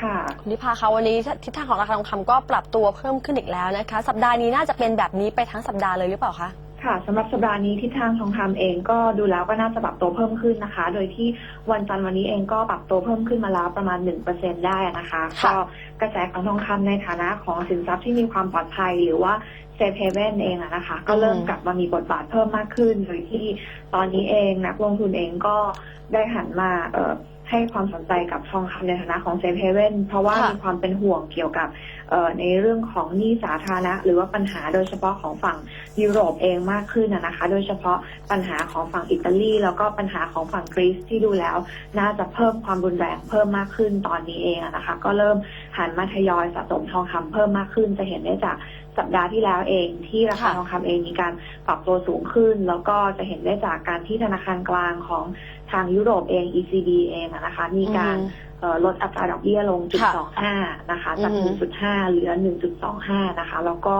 ค่ะ คุณทิพาคะวันนี้ทิศทางของราคาทองคำก็ปรับตัวเพิ่มขึ้นอีกแล้วนะคะ สัปดาห์นี้น่าจะเป็นแบบนี้ไปทั้งสัปดาห์เลยหรือเปล่าคะ ค่ะสำหรับสัปดาห์นี้ทิศทางทองคำเองก็ดูแล้วก็น่าจะปรับตัวเพิ่มขึ้นนะคะ โดยที่วันจันทร์วันนี้เองก็ปรับตัวเพิ่มขึ้นมาแล้วประมาณ 1%ได้นะคะค่ะ ก็กระแสของทองคำในฐานะของสินทรัพย์ที่มีความปลอดภัย หรือว่าเซฟเฮเว่นเองอะนะคะ ก็เริ่มกลับมามีบทบาทเพิ่มมากขึ้น โดยที่ตอนนี้เองนักลงทุนเองก็ได้หันมาเอ่อ ให้ความสนใจกับทองคำในฐานะของเซฟเฮเว่นเพราะว่าค่ะมีความเป็นห่วงเกี่ยวกับเอ่อในเรื่องของหนี้สาธารณะ หรือว่าปัญหาโดยเฉพาะของฝั่งยุโรปเองมากขึ้นนะนะคะ โดยเฉพาะปัญหาของฝั่งอิตาลีแล้วก็ปัญหาของฝั่งกรีซที่ดูแล้ว น่าจะเพิ่มความรุนแรงเพิ่มมากขึ้นตอนนี้เองอะนะคะ ก็เริ่ม หันมาทยอยสะสมทองคำเพิ่มมากขึ้น จะเห็นได้จากสัปดาห์ที่แล้วเองที่ราคาค่ะทองคำเองมีการปรับตัวสูงขึ้น แล้วก็จะเห็นได้จากการที่ธนาคารกลางของทางยุโรปเอง ECB เองอะนะคะ มีการอืมเอ่อ ลดอัตราดอกเบี้ยลงค่ะ0.25 นะคะ จากอืม1.5 เหลือ 1.25 นะคะ แล้วก็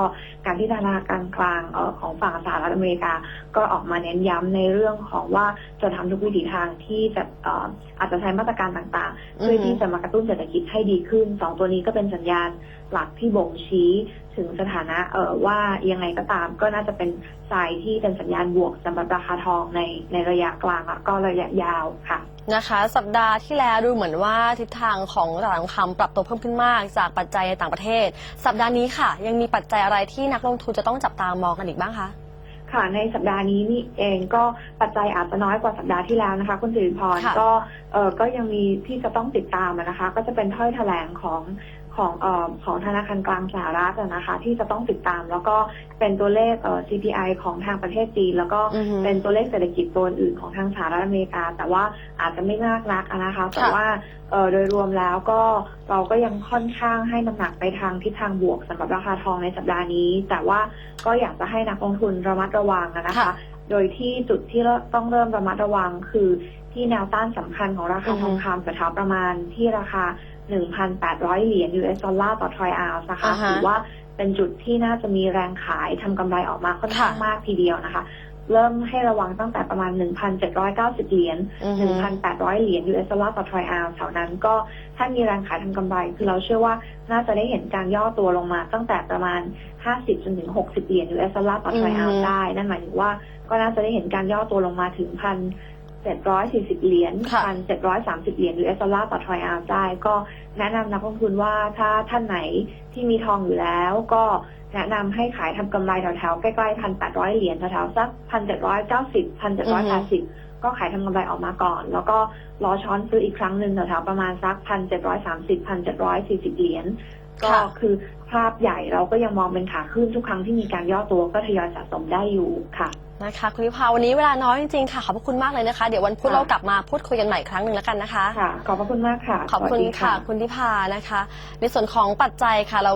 การที่ธนาคารกลางเอ่อของฝั่งสหรัฐอเมริกา ก็ออกมาเน้นย้ำในเรื่องของว่าจะทำทุกวิถีทางที่จะเอ่ออาจจะใช้มาตรการต่างๆ เพื่อที่จะมากระตุ้นเศรษฐกิจให้ดีขึ้นสองตัวนี้ก็เป็นสัญญาณหลักที่บ่งชี้ ถึงสถานะเอ่อว่ายังไงก็ตาม ก็น่าจะเป็นสายที่เป็นสัญญาณบวกสำหรับราคาทองในในระยะกลางแล้วก็ระยะยาวค่ะนะคะ สัปดาห์ที่แล้วดูเหมือนว่าทิศทางของตลาดทองคำปรับตัวเพิ่มขึ้นมาก จากปัจจัยในต่างประเทศ สัปดาห์นี้ค่ะ ยังมีปัจจัยอะไรที่นักลงทุนจะต้องจับตามองกันอีกบ้างคะค่ะในสัปดาห์นี้นี่เองก็ปัจจัยอาจจะน้อยกว่าสัปดาห์ที่แล้วนะคะ คุณสิริพรค่ะก็เออก็ยังมีที่จะต้องติดตามอะนะคะ ก็จะเป็นถ้อยแถลงของของเอ่อของธนาคารกลางสหรัฐอะนะคะ ที่จะต้องติดตาม แล้วก็เป็นตัวเลขเอ่อ CPI ของทางประเทศจีน แล้วก็อือฮึเป็นตัวเลขเศรษฐกิจตัวอื่นของทางสหรัฐอเมริกา แต่ว่าอาจจะไม่มากนักอะนะคะ แต่ค่ะว่าเอ่อโดยรวมแล้วก็เราก็ยังค่อนข้างให้น้ำหนักไปทางทิศทางบวกสำหรับราคาทองในสัปดาห์นี้ แต่ว่าก็อยากจะให้นักลงทุนระมัดระวังอะนะคะค่ะโดยที่จุดที่เราต้องเริ่มระมัดระวังคือที่แนวต้านสำคัญของราคาอือฮึทองคำแถวๆประมาณที่ราคา 1,800 เหรียญ US ดอลลาร์ต่อทรอยออนซ์นะคะอ่าฮะถือว่าเป็นจุดที่น่าจะมีแรงขายทำกำไรออกมาค่อนข้างค่ะ มากทีเดียวนะคะ เริ่มให้ระวังตั้งแต่ประมาณ 1,790 เหรียญ อือฮึ 1,800 เหรียญ US ดอลลาร์ต่อทรอยออนซ์แถวนั้นก็ถ้ามีแรงขายทำกำไร คือเราเชื่อว่าน่าจะได้เห็นการย่อตัวลงมาตั้งแต่ประมาณ 50จนถึง 60 เหรียญ US ดอลลาร์ต่อทรอยออนอืซ์มได้ นั่นหมายถึงว่าก็น่าจะได้เห็นการย่อตัวลงมาถึง พันเจ็ดร้อยสี่สิบเหรียญค่ะพันเจ็ดร้อยสามสิบเหรียญ US ดอลลาร์ต่อทรอยออนซ์ได้ก็แนะนำนักลงทุนว่าถ้าท่านไหนที่มีทองอยู่แล้วก็แนะนำให้ขายทำกำไรแถวๆใกล้ๆพันแปดร้อยเหรียญแถวๆสักพันเจ็ดร้อยเก้าสิบพันเจ็ดร้อยแปดสิบก็ขายทำกำไรออกมาก่อน แล้วก็รอช้อนซื้ออีกครั้งหนึ่งแถวๆประมาณสักพันเจ็ดร้อยสามสิบพันเจ็ดร้อยสี่สิบเหรียญก็ค่ะคือภาพใหญ่เราก็ยังมองเป็นขาขึ้นทุกครั้งที่มีการย่อตัวก็ทยอยสะสมได้อยู่ค่ะ นะคะคุณทิพาวันนี้เวลาน้อยจริงๆค่ะขอบพระคุณมากเลยนะคะ เดี๋ยววันพุธค่ะ เรากลับมาพูดคุยกันใหม่อีกครั้งหนึ่งแล้วกันนะคะ ค่ะ ขอบพระคุณมากค่ะขอบคุณสวัสดี ค่ะ คุณทิพานะคะ ในส่วนของปัจจัยค่ะเรา